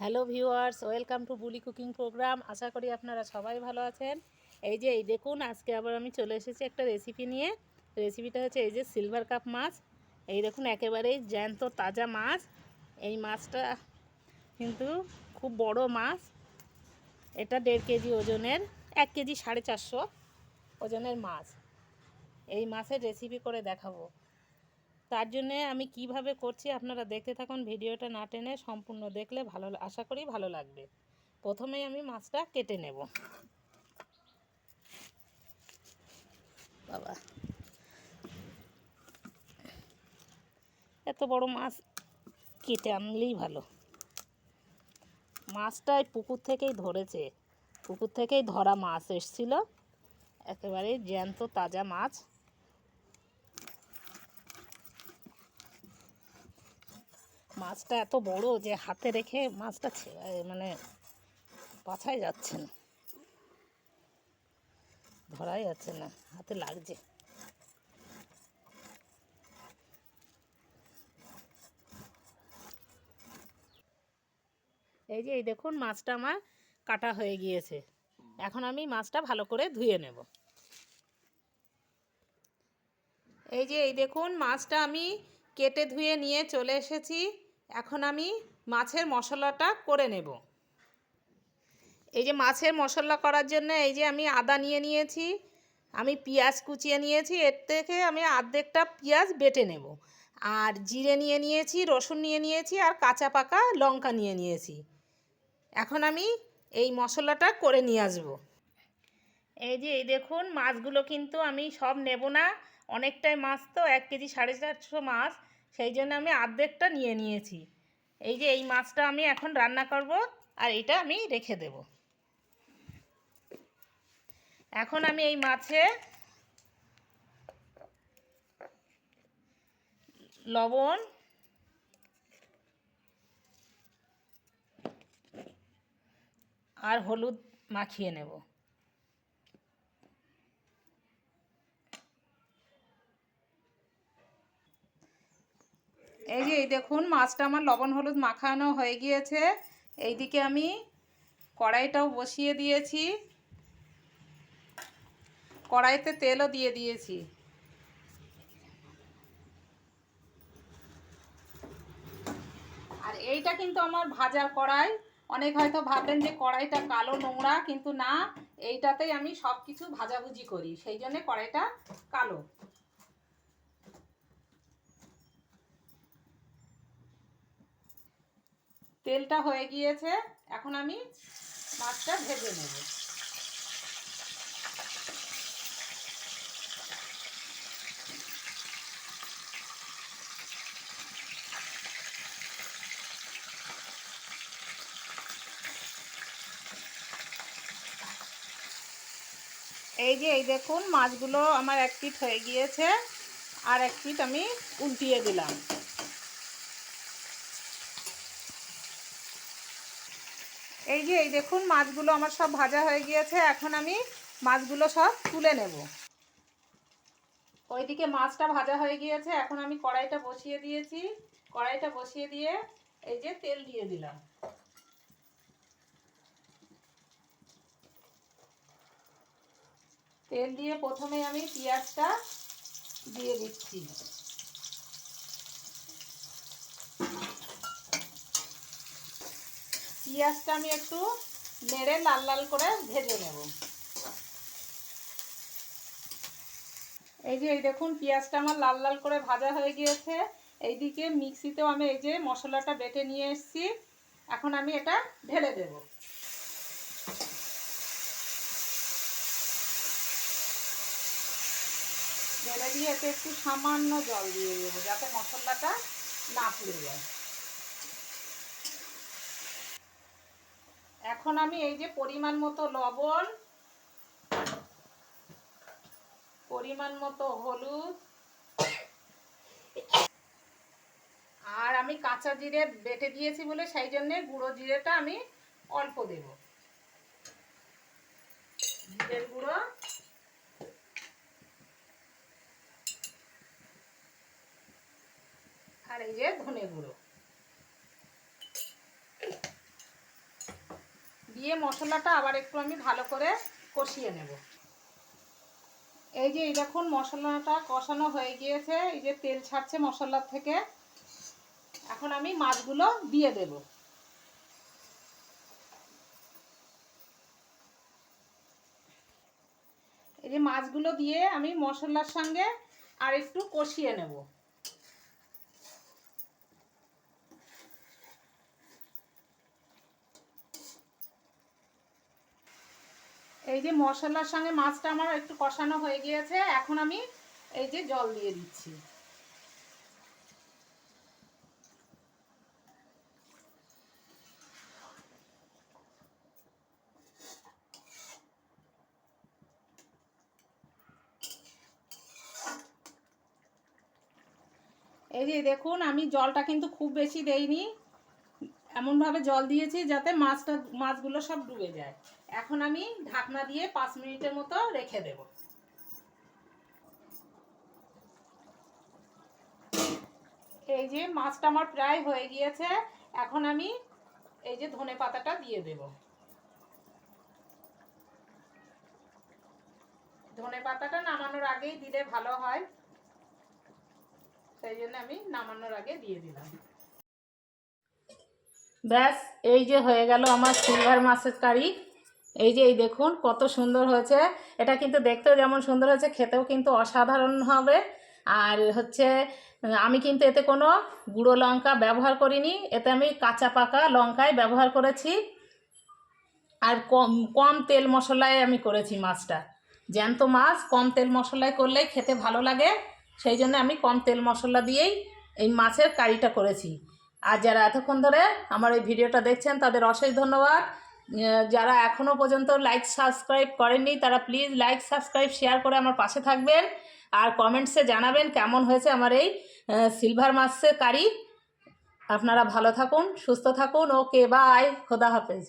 Hello viewers, welcome to Buli cooking program. আশা করি আপনারা সবাই ভালো আছেন। এই যে, এই দেখুন, আজকে আবার আমি চলে এসেছি একটা রেসিপি নিয়ে। রেসিপিটা হচ্ছে এই যে সিলভার কাপ মাছ। এই দেখুন, একেবারেই জ্যান্ত, তাজা মাছ। এই মাছটা কিন্তু খুব বড় মাছ। এটা দেড় কেজি ওজনের, এক কেজি সাড়ে চারশো ওজনের মাছ। এই মাছের রেসিপি করে দেখাবো। তার জন্যে আমি কীভাবে করছি আপনারা দেখতে থাকুন, ভিডিওটা না টেনে সম্পূর্ণ দেখলে ভালো আশা করি ভালো লাগবে। প্রথমেই আমি মাছটা কেটে নেব। বাবা। এত বড় মাছ কেটে আনলেই ভালো। মাছটা এই পুকুর থেকেই ধরেছে। পুকুর থেকেই ধরা মাছ এসছিল। একেবারে জ্যান্ত, তাজা মাছ। মাছটা এত বড় যে হাতে রেখে মাছটা মানে পাছাই যাচ্ছে না। ধরাই যাচ্ছে না, হাতে লাগছে। এই যে এই দেখুন মাছটা আমার কাটা হয়ে গিয়েছে। এখন আমি মাছটা ভালো করে ধুয়ে নেব। এই যে এই দেখুন মাছটা আমি কেটে ধুয়ে নিয়ে চলে এসেছি। এখন আমি মাছের মশলাটা করে নেব। এই যে মাছের মশলা করার জন্য এই যে আমি আদা নিয়ে নিয়েছি, আমি পেঁয়াজ কুচিয়ে নিয়েছি, এর থেকে আমি আর্ধেকটা পেঁয়াজ বেটে নেব। আর জিরে নিয়ে নিয়েছি, রসুন নিয়ে নিয়েছি, আর কাঁচা পাকা লঙ্কা নিয়ে নিয়েছি। এখন আমি এই মশলাটা করে নিয়ে আসব। এই যে এই দেখুন, মাছগুলো কিন্তু আমি সব নেব না। অনেকটাই মাছ তো, এক কেজি সাড়ে চারশো মাছ। সেই জন্য আমি আর্ধেকটা নিয়ে নিয়েছি। এই যে এই মাছটা আমি এখন রান্না করব আর এটা আমি রেখে দেব। এখন আমি এই মাছে লবণ, আর হলুদ মাখিয়ে নেব এই যে এই দেখুন, মাছটা আমার লবণ হলুদ মাখানো হয়ে গিয়েছে। এইদিকে আমি কড়াইটাও বসিয়ে দিয়েছি। কড়াইতে তেলও দিয়ে দিয়েছি। আর এইটা কিন্তু আমার ভাজার কড়াই। অনেক হয়তো ভাববেন যে কড়াইটা কালো নোংরা, কিন্তু না, এইটাতেই আমি সব কিছু ভাজাভুজি করি। সেই জন্য কড়াইটা কালো। তেলটা হয়ে গিয়েছে, এখন আমি মাছটা ভেজে নেব। এই যে, এই দেখুন, মাছগুলো আমার এক পিট হয়ে গিয়েছে, আর এক পিট আমি উল্টিয়ে দিলাম। এই যে, এই দেখুন, মাছগুলো আমার সব ভাজা হয়ে গিয়েছে। এখন আমি মাছগুলো সব তুলে নেব। ওইদিকে মাছটা ভাজা হয়ে গিয়েছে। এখন আমি কড়াইটা বসিয়ে দিয়েছি। কড়াইটা বসিয়ে দিয়ে এই যে তেল দিয়ে দিলাম। তেল দিয়ে প্রথমে আমি পেঁয়াজটা দিয়ে দিচ্ছি। পেঁয়াজটা আমি একটু নেড়ে লাল লাল করে ভেজে নেব। এই যে এই দেখুন, পেঁয়াজটা আমার লাল লাল করে ভাজা হয়ে গিয়েছে। এইদিকে মিক্সিতেও আমি এই যে মশলাটা বেটে নিয়ে এসেছি। এখন আমি এটা ঢেলে দেব। ঢেলে দিয়ে এতে একটু সামান্য জল দিয়ে দেবো, যাতে মশলাটা না পুড়ে যায়। এখন আমি এই যে পরিমাণ মতো লবণ, পরিমাণ মতো হলুদ, আর আমি কাঁচা জিরে বেটে দিয়েছি বলে সেই জন্যে গুঁড়ো জিরেটা আমি অল্প দেব। জিরের গুঁড়ো। আর এই যে ধনে গুঁড়ো। দিয়ে মশলাটা আবার একটু আমি ভালো করে কষিয়ে নেব। এই যে এই দেখুন মশলাটা কষানো হয়ে গিয়েছে, এই যে তেল ছাড়ছে মশলার থেকে। এখন আমি মাছগুলো দিয়ে দেব। এই যে মাছগুলো দিয়ে আমি মশলার সঙ্গে আর একটু কষিয়ে নেব। এই যে মশলার সঙ্গে মাছটা আমার একটু কষানো হয়ে গিয়েছে, এখন আমি এই যে জল দিয়ে দিচ্ছি। এই যে দেখুন, আমি জলটা কিন্তু খুব বেশি দেইনি। এমনভাবে জল দিয়েছি যাতে মাছটা, মাছগুলো সব ডুবে যায়। এখন আমি ঢাকনা দিয়ে পাঁচ মিনিটের মতো রেখে দেব। এই যে মাছটা আমার প্রায় হয়ে গিয়েছে, এখন আমি এই যে ধনে পাতাটা দিয়ে দেব। ধনে পাতাটা নামানোর আগেই দিলে ভালো হয়, সেই জন্য আমি নামানোর আগে দিয়ে দিলাম। ব্যাস, এই যে হয়ে গেল আমার সিলভার মাছের কারি। এই যে এই দেখুন, কত সুন্দর হয়েছে। এটা কিন্তু দেখতেও যেমন সুন্দর হয়েছে, খেতেও কিন্তু অসাধারণ হবে। আর হচ্ছে, আমি কিন্তু এতে কোনো গুঁড়ো লঙ্কা ব্যবহার করিনি, এতে আমি কাঁচা পাকা লঙ্কায় ব্যবহার করেছি। আর কম কম তেল মশলায় আমি করেছি মাছটা। জ্যান্ত মাছ, কম তেল মশলায় করলে খেতে ভালো লাগে। সেই জন্য আমি কম তেল মশলা দিয়েই এই মাছের কারিটা করেছি। আর যারা এতক্ষণ ধরে আমার এই ভিডিওটা দেখছেন, তাদের অশেষ ধন্যবাদ। যারা এখনও পর্যন্ত লাইক সাবস্ক্রাইব করেননি, তারা প্লিজ লাইক সাবস্ক্রাইব শেয়ার করে আমার পাশে থাকবেন। আর কমেন্টসে জানাবেন কেমন হয়েছে আমার এই সিলভার মাছের কারি। আপনারা ভালো থাকুন, সুস্থ থাকুন। ওকে বাই খোদা হাফেজ।